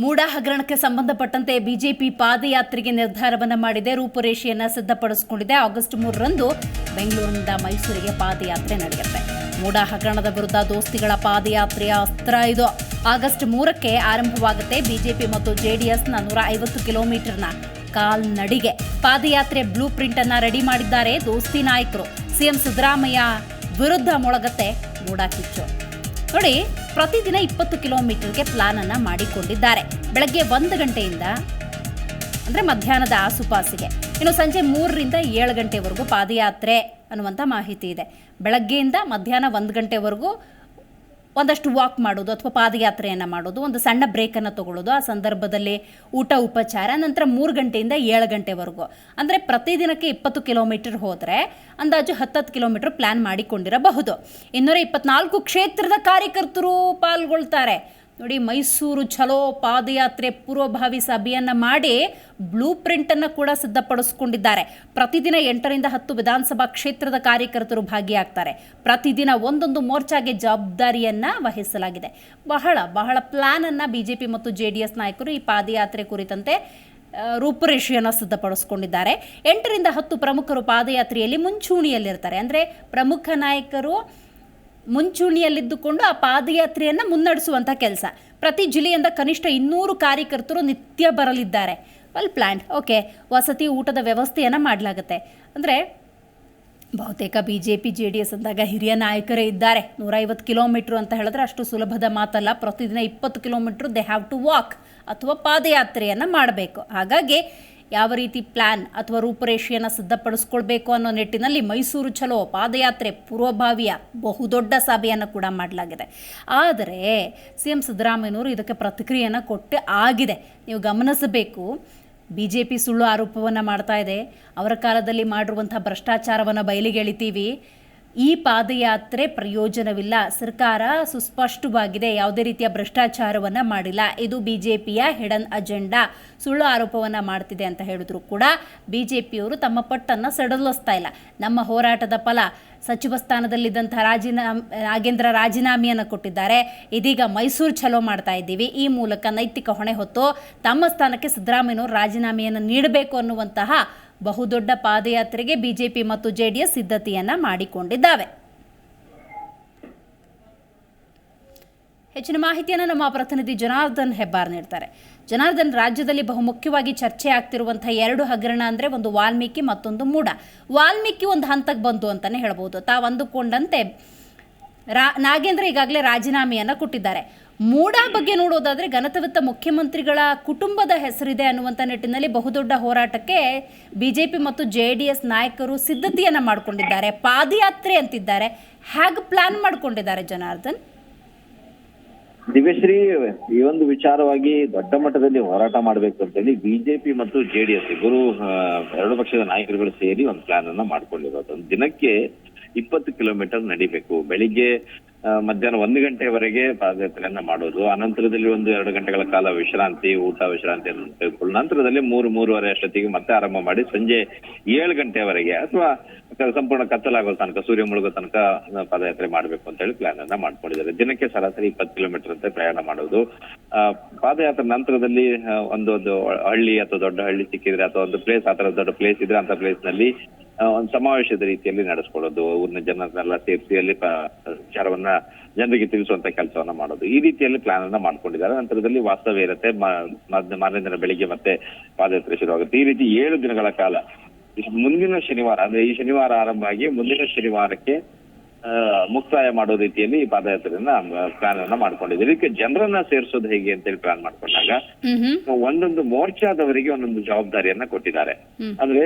ಮೂಡ ಹಗರಣಕ್ಕೆ ಸಂಬಂಧಪಟ್ಟಂತೆ ಬಿಜೆಪಿ ಪಾದಯಾತ್ರೆಗೆ ನಿರ್ಧಾರವನ್ನ ಮಾಡಿದೆ. ರೂಪುರೇಷೆಯನ್ನು ಸಿದ್ಧಪಡಿಸಿಕೊಂಡಿದೆ. ಆಗಸ್ಟ್ ಮೂರರಂದು ಬೆಂಗಳೂರಿನಿಂದ ಮೈಸೂರಿಗೆ ಪಾದಯಾತ್ರೆ ನಡೆಯುತ್ತೆ. ಮೂಡ ಹಗರಣದ ವಿರುದ್ಧ ದೋಸ್ತಿಗಳ ಪಾದಯಾತ್ರೆಯ ಅಸ್ತ್ರ ಇದು. ಆಗಸ್ಟ್ ಮೂರಕ್ಕೆ ಆರಂಭವಾಗುತ್ತೆ ಬಿಜೆಪಿ ಮತ್ತು ಜೆಡಿಎಸ್ನ ನೂರ ಐವತ್ತು ಕಿಲೋಮೀಟರ್ನ ಕಾಲ್ನಡಿಗೆ. ಪಾದಯಾತ್ರೆ ಬ್ಲೂ ಪ್ರಿಂಟ್ ಅನ್ನ ರೆಡಿ ಮಾಡಿದ್ದಾರೆ ದೋಸ್ತಿ ನಾಯಕರು. ಸಿಎಂ ಸಿದ್ದರಾಮಯ್ಯ ವಿರುದ್ಧ ಮೊಳಗತ್ತೆ ಮೂಡಾ ಕಿಚ್ಚು. ನೋಡಿ, ಪ್ರತಿದಿನ ಇಪ್ಪತ್ತು ಕಿಲೋಮೀಟರ್ಗೆ ಪ್ಲಾನ್ ಅನ್ನ ಮಾಡಿಕೊಂಡಿದ್ದಾರೆ. ಬೆಳಗ್ಗೆ ಒಂದು ಗಂಟೆಯಿಂದ ಅಂದ್ರೆ ಮಧ್ಯಾಹ್ನದ ಆಸುಪಾಸಿಗೆ. ಇನ್ನು ಸಂಜೆ ಮೂರರಿಂದ ಏಳು ಗಂಟೆವರೆಗೂ ಪಾದಯಾತ್ರೆ ಅನ್ನುವಂಥ ಮಾಹಿತಿ ಇದೆ. ಬೆಳಗ್ಗೆಯಿಂದ ಮಧ್ಯಾಹ್ನ ಒಂದು ಗಂಟೆವರೆಗೂ ಒಂದಷ್ಟು ವಾಕ್ ಮಾಡೋದು ಅಥವಾ ಪಾದಯಾತ್ರೆಯನ್ನು ಮಾಡೋದು, ಒಂದು ಸಣ್ಣ ಬ್ರೇಕನ್ನು ತಗೊಳ್ಳೋದು. ಆ ಸಂದರ್ಭದಲ್ಲಿ ಊಟ, ಉಪಚಾರ, ನಂತರ ಮೂರು ಗಂಟೆಯಿಂದ ಏಳು ಗಂಟೆವರೆಗೂ. ಅಂದರೆ ಪ್ರತಿದಿನಕ್ಕೆ ಇಪ್ಪತ್ತು ಕಿಲೋಮೀಟರ್ ಹೋದರೆ ಅಂದಾಜು ಹತ್ತತ್ತು ಕಿಲೋಮೀಟರ್ ಪ್ಲ್ಯಾನ್ ಮಾಡಿಕೊಂಡಿರಬಹುದು. ಇನ್ನೂರ ಇಪ್ಪತ್ನಾಲ್ಕು ಕ್ಷೇತ್ರದ ಕಾರ್ಯಕರ್ತರು ಪಾಲ್ಗೊಳ್ತಾರೆ. ನೋಡಿ, ಮೈಸೂರು ಚಲೋ ಪಾದಯಾತ್ರೆ ಪೂರ್ವಭಾವಿ ಸಭೆಯನ್ನು ಮಾಡಿ ಬ್ಲೂ ಪ್ರಿಂಟನ್ನು ಕೂಡ ಸಿದ್ಧಪಡಿಸಿಕೊಂಡಿದ್ದಾರೆ. ಪ್ರತಿದಿನ ಎಂಟರಿಂದ ಹತ್ತು ವಿಧಾನಸಭಾ ಕ್ಷೇತ್ರದ ಕಾರ್ಯಕರ್ತರು ಭಾಗಿಯಾಗ್ತಾರೆ. ಪ್ರತಿದಿನ ಒಂದೊಂದು ಮೋರ್ಚಾಗೆ ಜವಾಬ್ದಾರಿಯನ್ನು ವಹಿಸಲಾಗಿದೆ. ಬಹಳ ಬಹಳ ಪ್ಲ್ಯಾನನ್ನು ಬಿ ಜೆ ಪಿ ಮತ್ತು ಜೆ ಡಿ ಎಸ್ ನಾಯಕರು ಈ ಪಾದಯಾತ್ರೆ ಕುರಿತಂತೆ ರೂಪುರೇಷೆಯನ್ನು ಸಿದ್ಧಪಡಿಸಿಕೊಂಡಿದ್ದಾರೆ. ಎಂಟರಿಂದ ಹತ್ತು ಪ್ರಮುಖರು ಪಾದಯಾತ್ರೆಯಲ್ಲಿ ಮುಂಚೂಣಿಯಲ್ಲಿರ್ತಾರೆ. ಅಂದರೆ ಪ್ರಮುಖ ನಾಯಕರು ಮುಂಚೂಣಿಯಲ್ಲಿದ್ದುಕೊಂಡು ಆ ಪಾದಯಾತ್ರೆಯನ್ನು ಮುನ್ನಡೆಸುವಂಥ ಕೆಲಸ. ಪ್ರತಿ ಜಿಲ್ಲೆಯಿಂದ ಕನಿಷ್ಠ ಇನ್ನೂರು ಕಾರ್ಯಕರ್ತರು ನಿತ್ಯ ಬರಲಿದ್ದಾರೆ. ವೆಲ್ ಪ್ಲ್ಯಾಂಡ್ ಓಕೆ ವಸತಿ ಊಟದ ವ್ಯವಸ್ಥೆಯನ್ನು ಮಾಡಲಾಗುತ್ತೆ. ಅಂದರೆ ಬಹುತೇಕ B J P J D S ಅಂದಾಗ ಹಿರಿಯ ನಾಯಕರೇ ಇದ್ದಾರೆ. ನೂರೈವತ್ತು ಕಿಲೋಮೀಟ್ರ್ ಅಂತ ಹೇಳಿದ್ರೆ ಅಷ್ಟು ಸುಲಭದ ಮಾತಲ್ಲ. ಪ್ರತಿದಿನ ಇಪ್ಪತ್ತು kilometre they have to walk ಅಥವಾ ಪಾದಯಾತ್ರೆಯನ್ನು ಮಾಡಬೇಕು. ಹಾಗಾಗಿ ಯಾವ ರೀತಿ ಪ್ಲ್ಯಾನ್ ಅಥವಾ ರೂಪುರೇಷೆಯನ್ನು ಸಿದ್ಧಪಡಿಸ್ಕೊಳ್ಬೇಕು ಅನ್ನೋ ನಿಟ್ಟಿನಲ್ಲಿ ಮೈಸೂರು ಚಲೋ ಪಾದಯಾತ್ರೆ ಪೂರ್ವಭಾವಿಯ ಬಹುದೊಡ್ಡ ಸಭೆಯನ್ನು ಕೂಡ ಮಾಡಲಾಗಿದೆ. ಆದರೆ ಸಿ ಎಂ ಸಿದ್ದರಾಮಯ್ಯನವರು ಇದಕ್ಕೆ ಪ್ರತಿಕ್ರಿಯೆಯನ್ನು ಕೊಟ್ಟೆ ಆಗಿದೆ. ನೀವು ಗಮನಿಸಬೇಕು ಬಿ ಜೆ ಪಿ ಸುಳ್ಳು ಆರೋಪವನ್ನು ಮಾಡ್ತಾ ಇದೆ. ಅವರ ಕಾಲದಲ್ಲಿ ಮಾಡಿರುವಂಥ ಭ್ರಷ್ಟಾಚಾರವನ್ನು ಬಯಲಿಗೆ ಎಳಿತೀವಿ. ಈ ಪಾದಯಾತ್ರೆ ಪ್ರಯೋಜನವಿಲ್ಲ. ಸರ್ಕಾರ ಸುಸ್ಪಷ್ಟವಾಗಿದೆ. ಯಾವುದೇ ರೀತಿಯ ಭ್ರಷ್ಟಾಚಾರವನ್ನು ಮಾಡಿಲ್ಲ. ಇದು ಬಿ ಜೆ ಹಿಡನ್ ಅಜೆಂಡಾ. ಸುಳ್ಳು ಆರೋಪವನ್ನು ಮಾಡ್ತಿದೆ ಅಂತ ಹೇಳಿದ್ರು ಕೂಡ ಬಿ ಜೆ ತಮ್ಮ ಪಟ್ಟನ್ನು ಸಡಲಿಸ್ತಾ ಇಲ್ಲ. ನಮ್ಮ ಹೋರಾಟದ ಫಲ ಸಚಿವ ಸ್ಥಾನದಲ್ಲಿದ್ದಂಥ ರಾಜೀನಾಮೆ ನಾಗೇಂದ್ರ ರಾಜೀನಾಮೆಯನ್ನು ಕೊಟ್ಟಿದ್ದಾರೆ. ಇದೀಗ ಮೈಸೂರು ಚಲೋ ಮಾಡ್ತಾ ಇದ್ದೀವಿ. ಈ ಮೂಲಕ ನೈತಿಕ ಹೊಣೆ ಹೊತ್ತು ತಮ್ಮ ಸ್ಥಾನಕ್ಕೆ ಸಿದ್ದರಾಮಯ್ಯನವರು ರಾಜೀನಾಮೆಯನ್ನು ನೀಡಬೇಕು ಅನ್ನುವಂತಹ ಬಹುದೊಡ್ಡ ಪಾದಯಾತ್ರೆಗೆ ಬಿಜೆಪಿ ಮತ್ತು ಜೆಡಿಎಸ್ ಸಿದ್ಧತೆಯನ್ನು ಮಾಡಿಕೊಂಡಿದ್ದಾವೆ. ಹೆಚ್ಚಿನ ಮಾಹಿತಿಯನ್ನು ನಮ್ಮ ಪ್ರತಿನಿಧಿ ಜನಾರ್ದನ್ ಹೆಬ್ಬಾರ್ ನೀಡ್ತಾರೆ. ಜನಾರ್ದನ್, ರಾಜ್ಯದಲ್ಲಿ ಬಹುಮುಖ್ಯವಾಗಿ ಚರ್ಚೆ ಆಗ್ತಿರುವಂತಹ ಎರಡು ಹಗರಣ ಅಂದರೆ ಒಂದು ವಾಲ್ಮೀಕಿ ಮತ್ತೊಂದು ಮೂಡ ವಾಲ್ಮೀಕಿ ಒಂದು ಹಂತಕ್ಕೆ ಬಂತು ಅಂತಾನೆ ಹೇಳ್ಬೋದು. ತಾವು ಅಂದುಕೊಂಡಂತೆ ರಾ ನಾಗೇಂದ್ರ ಈಗಾಗಲೇ ರಾಜೀನಾಮೆಯನ್ನು ಕೊಟ್ಟಿದ್ದಾರೆ. ಮೂಡ ಬಗ್ಗೆ ನೋಡೋದಾದರೆ ಘನತವಿತ್ತ ಮುಖ್ಯಮಂತ್ರಿಗಳ ಕುಟುಂಬದ ಹೆಸರಿದೆ ಅನ್ನುವಂಥ ನಿಟ್ಟಿನಲ್ಲಿ ಬಹುದೊಡ್ಡ ಹೋರಾಟಕ್ಕೆ ಬಿ ಜೆ ಪಿ ಮತ್ತು ಜೆ ಡಿ ಎಸ್ ನಾಯಕರು ಸಿದ್ಧತೆಯನ್ನು ಮಾಡಿಕೊಂಡಿದ್ದಾರೆ, ಪಾದಯಾತ್ರೆ ಅಂತಿದ್ದಾರೆ. ಹೇಗೆ ಪ್ಲಾನ್ ಮಾಡಿಕೊಂಡಿದ್ದಾರೆ ಜನಾರ್ದನ್? ದಿವ್ಯಶ್ರೀ, ಈ ಒಂದು ವಿಚಾರವಾಗಿ ದೊಡ್ಡ ಮಟ್ಟದಲ್ಲಿ ಹೋರಾಟ ಮಾಡಬೇಕು ಅಂತ ಹೇಳಿ ಬಿಜೆಪಿ ಮತ್ತು ಜೆಡಿಎಸ್ ಇಬ್ಬರು ಎರಡು ಪಕ್ಷದ ನಾಯಕರುಗಳು ಸೇರಿ ಒಂದು ಪ್ಲಾನ್ ಅನ್ನ ಮಾಡ್ಕೊಂಡಿರೋದು. ದಿನಕ್ಕೆ ಇಪ್ಪತ್ತು ಕಿಲೋಮೀಟರ್ ನಡಿಬೇಕು. ಬೆಳಿಗ್ಗೆ ಮಧ್ಯಾಹ್ನ ಒಂದು ಗಂಟೆವರೆಗೆ ಪಾದಯಾತ್ರೆಯನ್ನ ಮಾಡೋದು. ಅನಂತರದಲ್ಲಿ ಒಂದು ಎರಡು ಗಂಟೆಗಳ ಕಾಲ ವಿಶ್ರಾಂತಿ, ಊಟ ವಿಶ್ರಾಂತಿಯನ್ನು ತಿಳ್ಕೊಂಡು ನಂತರದಲ್ಲಿ ಮೂರು, ಮೂರುವರೆ ಅಷ್ಟೊತ್ತಿಗೆ ಮತ್ತೆ ಆರಂಭ ಮಾಡಿ ಸಂಜೆ ಏಳು ಗಂಟೆವರೆಗೆ ಅಥವಾ ಸಂಪೂರ್ಣ ಕತ್ತಲಾಗೋ ತನಕ, ಸೂರ್ಯ ಮುಳುಗೋ ತನಕ ಪಾದಯಾತ್ರೆ ಮಾಡಬೇಕು ಅಂತ ಹೇಳಿ ಪ್ಲಾನ್ ಅನ್ನ ಮಾಡ್ಕೊಂಡಿದ್ದಾರೆ. ದಿನಕ್ಕೆ ಸರಾಸರಿ ಇಪ್ಪತ್ತು ಕಿಲೋಮೀಟರ್ ಅಂತ ಪ್ರಯಾಣ ಮಾಡೋದು. ಪಾದಯಾತ್ರೆ ನಂತರದಲ್ಲಿ ಒಂದೊಂದು ಒಂದು ಒಂದು ಹಳ್ಳಿ ಅಥವಾ ದೊಡ್ಡ ಹಳ್ಳಿ ಸಿಕ್ಕಿದ್ರೆ ಅಥವಾ ಒಂದು ಪ್ಲೇಸ್ ಆ ದೊಡ್ಡ ಪ್ಲೇಸ್ ಇದ್ರೆ ಅಂತ ಪ್ಲೇಸ್ನಲ್ಲಿ ಒಂದು ಸಮಾವೇಶದ ರೀತಿಯಲ್ಲಿ ನಡೆಸ್ಕೊಳ್ಳೋದು, ಊರಿನ ಜನರನ್ನೆಲ್ಲ ಸೇರಿಸಿ ಅಲ್ಲಿ ವಿಚಾರವನ್ನ ಜನರಿಗೆ ತಿಳಿಸುವಂತ ಕೆಲಸವನ್ನ ಮಾಡೋದು. ಈ ರೀತಿಯಲ್ಲಿ ಪ್ಲಾನ್ ಅನ್ನ ಮಾಡ್ಕೊಂಡಿದ್ದಾರೆ. ನಂತರದಲ್ಲಿ ವಾಸ್ತವ್ಯ ಇರುತ್ತೆ. ಮಾರನೇ ದಿನ ಬೆಳಿಗ್ಗೆ ಮತ್ತೆ ಪಾದಯಾತ್ರೆ ಶುರುವಾಗುತ್ತೆ. ಈ ರೀತಿ ಏಳು ದಿನಗಳ ಕಾಲ, ಮುಂದಿನ ಶನಿವಾರ, ಅಂದ್ರೆ ಈ ಶನಿವಾರ ಆರಂಭ ಆಗಿ ಮುಂದಿನ ಶನಿವಾರಕ್ಕೆ ಮುಕ್ತಾಯ ಮಾಡೋ ರೀತಿಯಲ್ಲಿ ಈ ಪಾದಯಾತ್ರೆಯನ್ನ ಪ್ಲಾನ್ ಅನ್ನ ಮಾಡ್ಕೊಂಡಿದ್ದೀವಿ. ಇದಕ್ಕೆ ಜನರನ್ನ ಸೇರಿಸೋದು ಹೇಗೆ ಅಂತ ಹೇಳಿ ಪ್ಲಾನ್ ಮಾಡ್ಕೊಂಡಾಗ ಒಂದೊಂದು ಮೋರ್ಚಾದವರಿಗೆ ಒಂದೊಂದು ಜವಾಬ್ದಾರಿಯನ್ನ ಕೊಟ್ಟಿದ್ದಾರೆ. ಅಂದ್ರೆ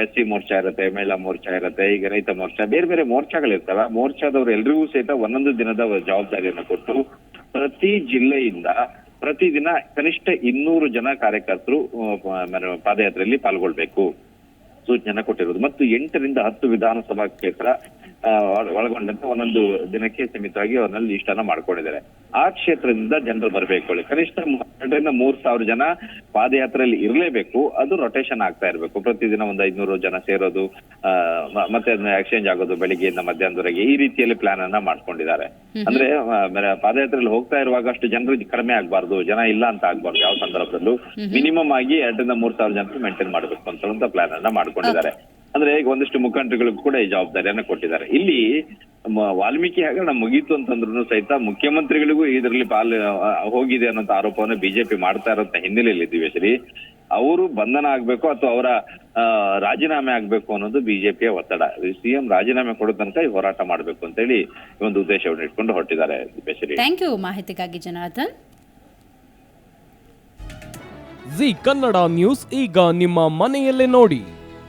ಎಸ್ ಸಿ ಮೋರ್ಚಾ ಇರುತ್ತೆ ಮಹಿಳಾ ಮೋರ್ಚಾ ಇರುತ್ತೆ ಈಗ ರೈತ ಮೋರ್ಚಾ ಬೇರೆ ಬೇರೆ ಮೋರ್ಚಾಗಳಿರ್ತವೆ. ಮೋರ್ಚಾದವರು ಎಲ್ರಿಗೂ ಸಹಿತ ಒಂದೊಂದು ದಿನದ ಜವಾಬ್ದಾರಿಯನ್ನ ಕೊಟ್ಟು ಪ್ರತಿ ಜಿಲ್ಲೆಯಿಂದ ಪ್ರತಿದಿನ ಕನಿಷ್ಠ ಇನ್ನೂರು ಜನ ಕಾರ್ಯಕರ್ತರು ಪಾದಯಾತ್ರೆಯಲ್ಲಿ ಪಾಲ್ಗೊಳ್ಬೇಕು. ಸೂಚನೆ ಕೊಟ್ಟಿರೋದು. ಮತ್ತು ಎಂಟರಿಂದ ಹತ್ತು ವಿಧಾನಸಭಾ ಕ್ಷೇತ್ರ ಒಳಗೊಂಡಂತೆ ಒಂದೊಂದು ದಿನಕ್ಕೆ ಸೀಮಿತವಾಗಿ ಅವ್ರನ್ನ ಲಿಸ್ಟ್ ಅನ್ನ ಮಾಡ್ಕೊಂಡಿದ್ದಾರೆ. ಆ ಕ್ಷೇತ್ರದಿಂದ ಜನರು ಬರಬೇಕು ಕನಿಷ್ಠ ಎರಡರಿಂದ ಮೂರ್ ಸಾವಿರ ಜನ ಪಾದಯಾತ್ರೆಯಲ್ಲಿ ಇರಲೇಬೇಕು. ಅದು ರೊಟೇಷನ್ ಆಗ್ತಾ ಇರಬೇಕು. ಪ್ರತಿದಿನ ಒಂದು ಐದ್ನೂರು ಜನ ಸೇರೋದು ಆ, ಮತ್ತೆ ಅದನ್ನ ಎಕ್ಸ್ಚೇಂಜ್ ಆಗೋದು ಬೆಳಿಗ್ಗೆಯಿಂದ ಮಧ್ಯಾಹ್ನದವರೆಗೆ ಈ ರೀತಿಯಲ್ಲಿ ಪ್ಲಾನ್ ಅನ್ನ ಮಾಡ್ಕೊಂಡಿದ್ದಾರೆ. ಅಂದ್ರೆ ಪಾದಯಾತ್ರೆಯಲ್ಲಿ ಹೋಗ್ತಾ ಇರುವಾಗ ಅಷ್ಟು ಜನರು ಕಡಿಮೆ ಆಗ್ಬಾರ್ದು ಜನ ಇಲ್ಲ ಅಂತ ಆಗ್ಬಾರ್ದು ಯಾವ ಸಂದರ್ಭದಲ್ಲೂ. ಮಿನಿಮಮ್ ಆಗಿ ಎರಡರಿಂದ ಮೂರ್ ಸಾವಿರ ಜನರು ಮೇಂಟೈನ್ ಮಾಡಬೇಕು ಅಂತ ಪ್ಲಾನ್ ಅನ್ನ ಮಾಡ್ಕೊಂಡಿದ್ದಾರೆ. ಅಂದ್ರೆ ಈಗ ಒಂದಿಷ್ಟು ಮುಖಂಡರುಗಳಿಗೂ ಕೂಡ ಈ ಜವಾಬ್ದಾರಿಯನ್ನ ಕೊಟ್ಟಿದ್ದಾರೆ. ಇಲ್ಲಿ ವಾಲ್ಮೀಕಿ ಹಗರಣ ಮುಗೀತು ಅಂತಂದ್ರು ಸಹಿತ ಮುಖ್ಯಮಂತ್ರಿಗಳಿಗೂ ಇದರಲ್ಲಿ ಪಾಲ್ ಹೋಗಿದೆ ಅನ್ನೋ ಆರೋಪವನ್ನು ಬಿಜೆಪಿ ಮಾಡ್ತಾ ಇರೋಂತ ಹಿನ್ನೆಲೆಯಲ್ಲಿ ದಿವೇಶ್ವರಿ ಅವರು ಬಂಧನ ಆಗ್ಬೇಕು ಅಥವಾ ಅವರ ಆ, ರಾಜೀನಾಮೆ ಆಗ್ಬೇಕು ಅನ್ನೋದು ಬಿಜೆಪಿಯ ಒತ್ತಡ. ಸಿಎಂ ರಾಜೀನಾಮೆ ಕೊಡೋ ತನಕ ಈ ಹೋರಾಟ ಮಾಡ್ಬೇಕು ಅಂತ ಹೇಳಿ ಒಂದು ಉದ್ದೇಶವನ್ನು ಇಟ್ಕೊಂಡು ಹೊರಟಿದ್ದಾರೆ ದಿವೇಶ್ವರಿ ಥ್ಯಾಂಕ್ ಯು ಮಾಹಿತಿಗಾಗಿ ಜನಾರ್ದನ್. ಜಿ ಕನ್ನಡ ನ್ಯೂಸ್ ಈಗ ನಿಮ್ಮ ಮನೆಯಲ್ಲೇ ನೋಡಿ.